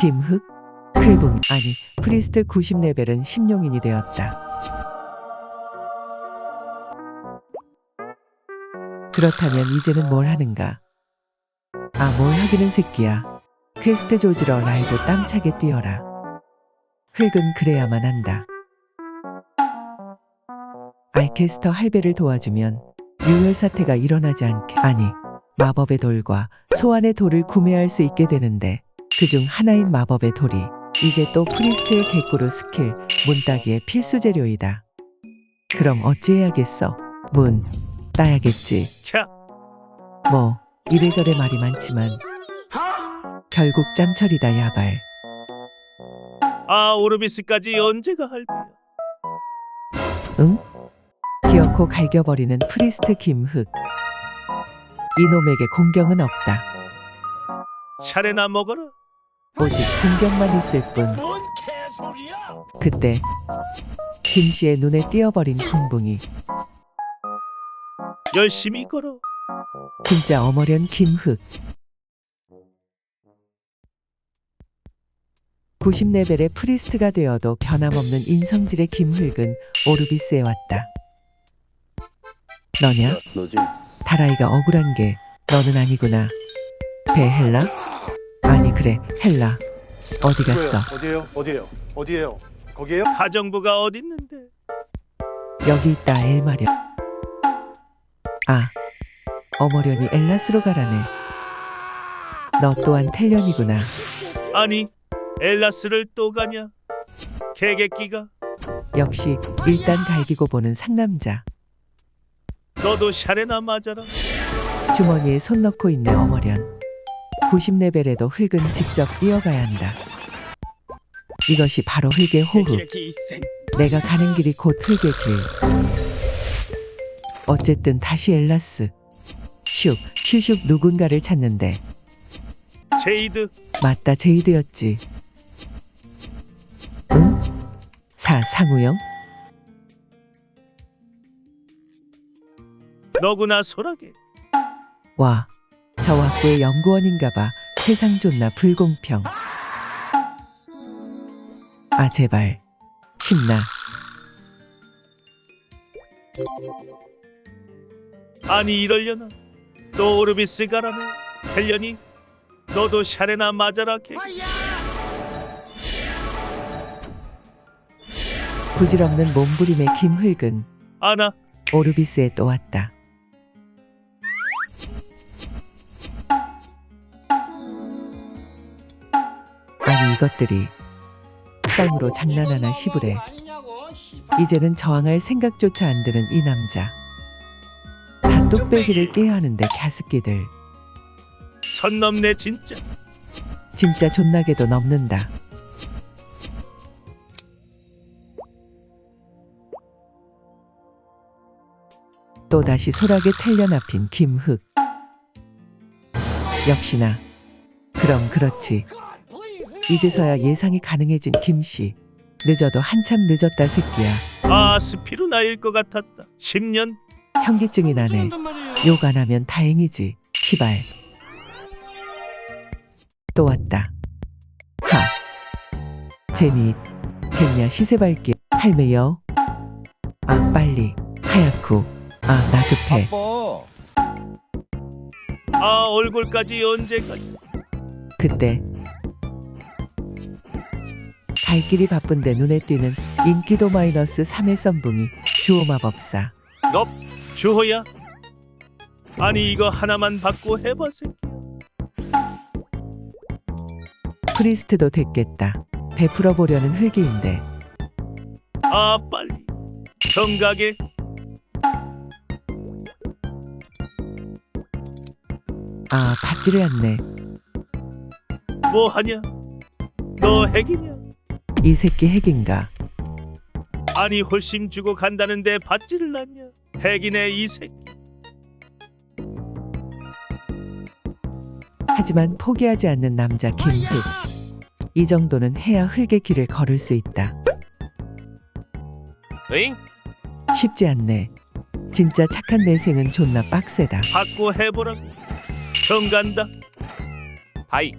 김흑? 클붕 아니 프리스트 90레벨은 심용인이 되었다. 그렇다면 이제는 뭘 하는가? 아 뭘 하기는 새끼야. 퀘스트 조지러 라이브 땀차게 뛰어라. 흙은 그래야만 한다. 알케스터 할배를 도와주면 유혈 사태가 일어나지 않게 아니 마법의 돌과 소환의 돌을 구매할 수 있게 되는데 그중 하나인 마법의 돌이 이게 또 프리스트의 개꾸르 스킬 문따기의 필수 재료이다. 그럼 어찌해야겠어? 문 따야겠지. 캬, 뭐 이래저래 말이 많지만 결국 짬철이다 야발. 아 오르비스까지 언제가 할배야? 응? 기어코 갈겨버리는 프리스트 김흑. 이놈에게 공경은 없다. 차례나 먹어라. 오직 공격만 있을 뿐. 그때 김씨의 눈에 띄어버린 쿵붕이 열심히 걸어. 진짜 어머련 김흑. 90레벨의 프리스트가 되어도 변함없는 인성질의 김흑은 오르비스에 왔다. 너냐? 너지? 다라이가 억울한 게 너는 아니구나. 배 헬라? 아니 그래 헬라. 어디 갔어? 어디에요? 어디에요? 어디에요? 거기에요? 가정부가 어딨는데? 여기 있다 엘마련. 아 어머련이 엘라스로 가라네. 너 또한 텔련이구나. 아니 엘라스를 또 가냐? 개개끼가 역시 일단 갈기고 보는 상남자. 너도 샤레나 맞아라. 주머니에 손 넣고 있네 어머련. 90레벨에도 흙은 직접 뛰어가야 한다. 이것이 바로 흙의 호흡. 내가 가는 길이 곧 흙의 길. 어쨌든 다시 엘라스. 슉, 슈슉 누군가를 찾는데 제이드 맞다 제이드였지. 응? 사 상우형? 너구나 소라게. 와, 저 학부의 연구원인가 봐. 세상 존나 불공평. 아 제발. 신나. 아니 이럴려나? 또 오르비스 가라네. 헬련이 너도 샤레나 맞아라 개. 부질없는 몸부림의 김흙은 아나 오르비스에 또 왔다. 이것들이 쌍으로 장난하나 시부래. 이제는 저항할 생각조차 안 드는 이 남자. 다 뚝배기를 깨야 하는데 가습기들. 선 넘네 진짜. 진짜 존나게도 넘는다. 또다시 소락에 텔려납힌 김흑. 역시나. 그럼 그렇지. 이제서야 예상이 가능해진 김씨. 늦어도 한참 늦었다 새끼야. 아 스피루나일 것 같았다. 10년 현기증이 나네. 욕 안 하면 다행이지. 시발. 또 왔다. 하. 재미. 겠냐 시세 밝기. 할매여. 아 빨리. 하얗고. 아 나 급해. 아 얼굴까지 언제까지? 그때. 갈 길이 바쁜데 눈에 띄는 인기도 마이너스 3의 썸붕이 주호 마법사. 너 주호야? 아니 이거 하나만 받고 해봐 새끼야. 프리스트도 됐겠다. 베풀어 보려는 흙이인데. 아 빨리 정각에 아 받지를 않네. 뭐 하냐? 너 핵이냐? 이 새끼 핵인가? 아니 훨씬 주고 간다는데 받지를 않냐? 핵이네 이 새끼. 하지만 포기하지 않는 남자 김흑. 이 정도는 해야 흙의 길을 걸을 수 있다. 응? 쉽지 않네. 진짜 착한 내생은 존나 빡세다. 받고 해보라고. 정 간다. 하이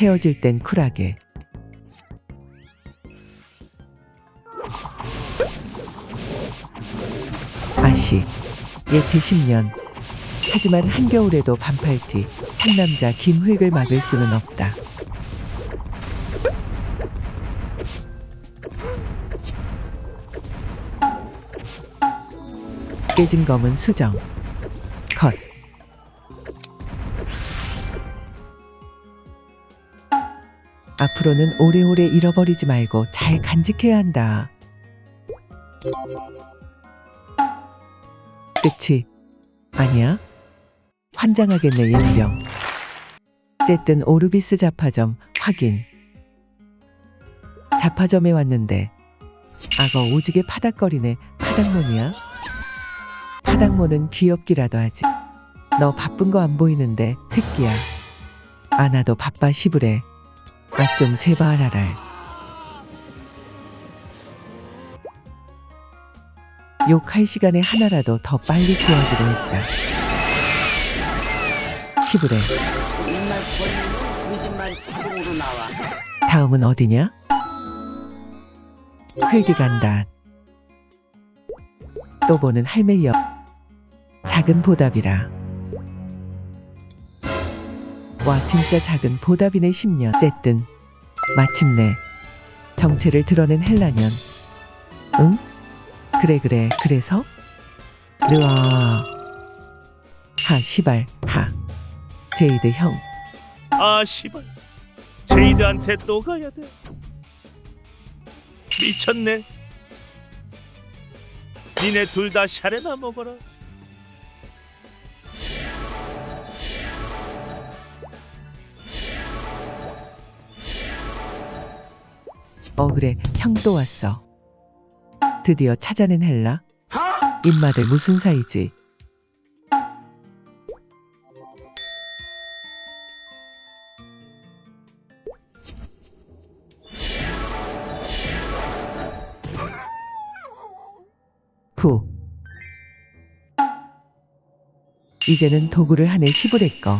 헤어질 땐 쿨하게. 아씨, 예트 10년. 하지만 한겨울에도 반팔티, 상남자 김휘을 막을 수는 없다. 깨진 검은 수정. 컷. 앞으로는 오래오래 잃어버리지 말고 잘 간직해야 한다. 끝이 아니야? 환장하겠네 예병. 어쨌든 오르비스 자파점 확인. 자파점에 왔는데 악어 오지게 파닥거리네 파닥몬이야? 파닥몬은 귀엽기라도 하지. 너 바쁜 거 안 보이는데 새끼야. 아 나도 바빠 시부래. 나좀 제발 알아. 욕할 시간에 하나라도 더 빨리 구하기로 했다. 시부래. 입만 벌리면 거짓말이 자동으로 나와. 다음은 어디냐? 활기 간다. 또 보는 할매 옆. 작은 보답이라. 와 진짜 작은 보답이네 10년. 어쨌든 마침내 정체를 드러낸 헬라년. 응? 그래 그래 그래서? 느아. 하 시발 하. 제이드 형. 아 씨발 제이드한테 또 가야 돼 미쳤네 니네 둘 다 샤레나 먹어라 어 그래 형 또 왔어 드디어 찾아낸 헬라. 입마들 무슨 사이지? 후. 이제는 도구를 하네 시부레꺼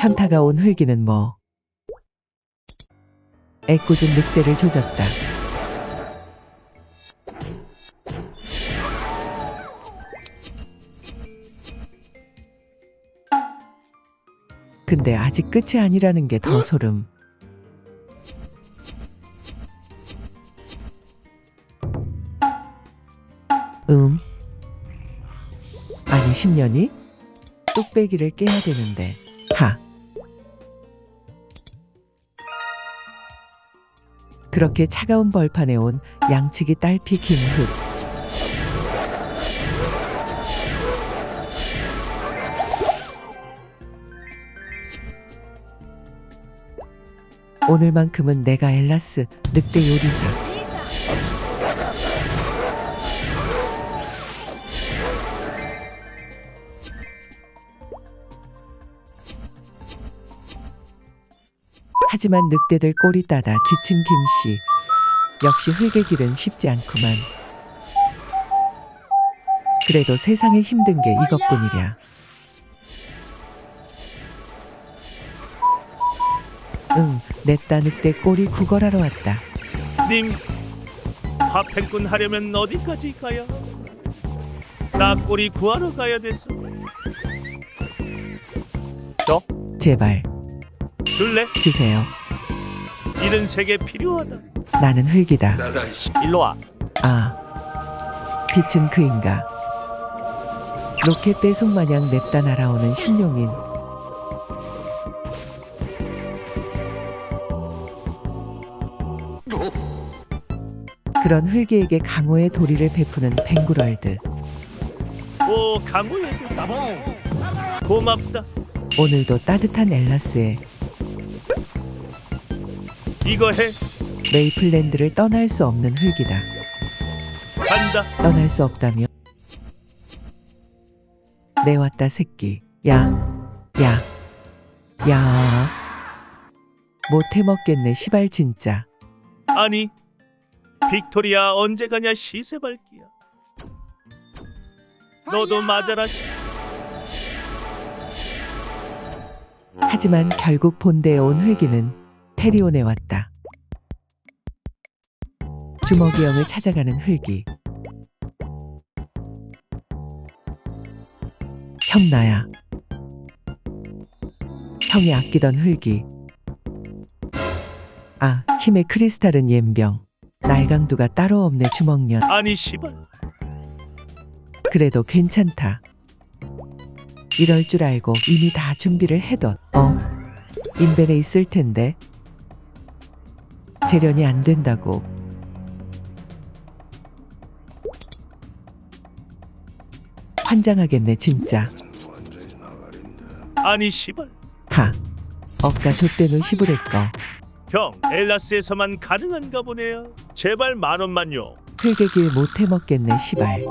현타가 온 흘기는 뭐. 애꿎은 늑대를 조졌다. 근데 아직 끝이 아니라는 게 더 소름. 음. 아니 10년이? 뚝배기를 깨야 되는데. 하. 그렇게 차가운 벌판에 온 양치기 딸피 김흑. 오늘만큼은 내가 엘라스 늑대 요리사. 하지만 늑대들 꼬리 따다 지친 김씨. 역시 흙의 길은 쉽지 않구만. 그래도 세상에 힘든 게 이것뿐이랴. 응, 냅다 늑대 꼬리 구걸하러 왔다. 님 화팬꾼 하려면 어디까지 가야 나 꼬리 구하러 가야 돼서 제발 줄래? 주세요. 이런 세계 필요하다 나는 흙이다. 일로 와 아, 빛은 그인가. 로켓 배송 마냥 냅다 날아오는 신용인. 그런 흙이에게 강호의 도리를 베푸는 뱅구럴드. 오 강호야 고맙다 오늘도 따뜻한 엘라스에 이거 해 메이플랜드를 떠날 수 없는 흙이다. 간다 떠날 수 없다며? 내 왔다 새끼. 야, 야, 야. 못해 먹겠네 시발 진짜. 아니 빅토리아 언제 가냐 시세발기야 너도 맞아라 씨. 하지만 결국 본대에 온 흙이는 페리온에 왔다. 주먹이 형을 찾아가는 흙이. 형 나야. 형이 아끼던 흙이. 아, 힘의 크리스탈은 옌병. 날강두가 따로 없네 주먹년. 아니 시발 그래도 괜찮다. 이럴 줄 알고 이미 다 준비를 해뒀. 어? 인벤에 있을 텐데. 재련이 안 된다고. 환장하겠네 진짜. 아니 시발 하. 억가 좆대는 시부레꺼. 형 엘라스에서만 가능한가 보네요 제발 만 원만요 흙의 길 못해 먹겠네 시발.